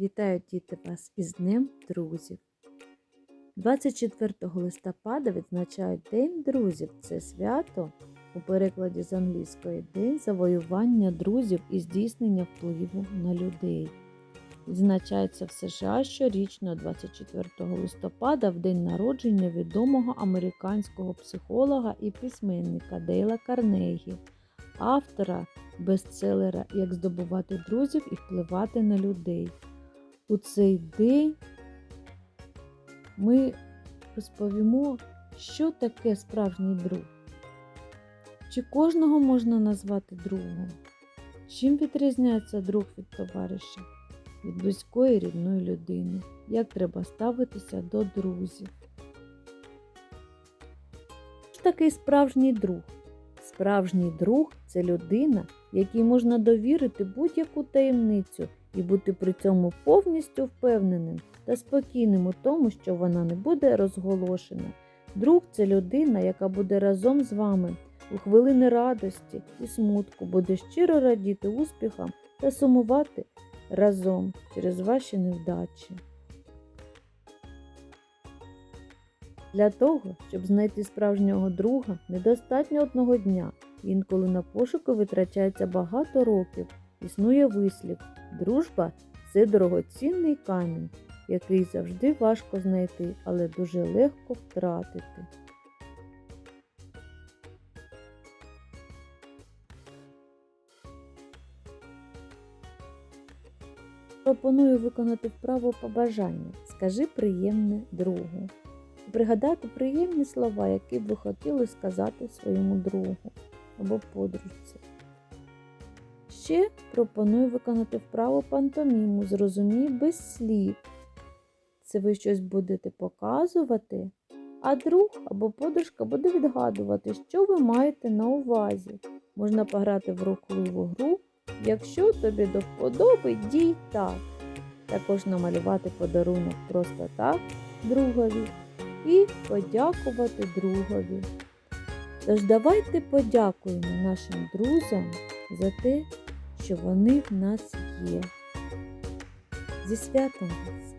Вітаю діти вас із Днем друзів. 24 листопада відзначають День друзів. Це свято у перекладі з англійської День завоювання друзів і здійснення впливу на людей. Відзначається в США щорічно 24 листопада в день народження відомого американського психолога і письменника Дейла Карнегі, автора бестселера Як здобувати друзів і впливати на людей. У цей день ми розповімо, що таке справжній друг. Чи кожного можна назвати другом? Чим відрізняється друг від товариша, від близької рідної людини? Як треба ставитися до друзів? Що такий справжній друг? Справжній друг це людина, якій можна довірити будь-яку таємницю і бути при цьому повністю впевненим та спокійним у тому, що вона не буде розголошена. Друг це людина, яка буде разом з вами у хвилини радості і смутку, буде щиро радіти успіхам та сумувати разом через ваші невдачі. Для того, щоб знайти справжнього друга, недостатньо одного дня. Інколи на пошуки витрачається багато років. Існує вислів дружба це дорогоцінний камінь, який завжди важко знайти, але дуже легко втратити. Пропоную виконати вправу побажання. Скажи приємне другу. Пригадати приємні слова, які б ви хотіли сказати своєму другу або подружці. Ще пропоную виконати вправу пантоміму, зрозумій без слів. Це ви щось будете показувати, а друг або подружка буде відгадувати, що ви маєте на увазі. Можна пограти в рухливу гру, якщо тобі до вподоби дій так. Також намалювати подарунок просто так другові і подякувати другові. Тож давайте подякуємо нашим друзям за те, що вони в нас є. Зі святом вас!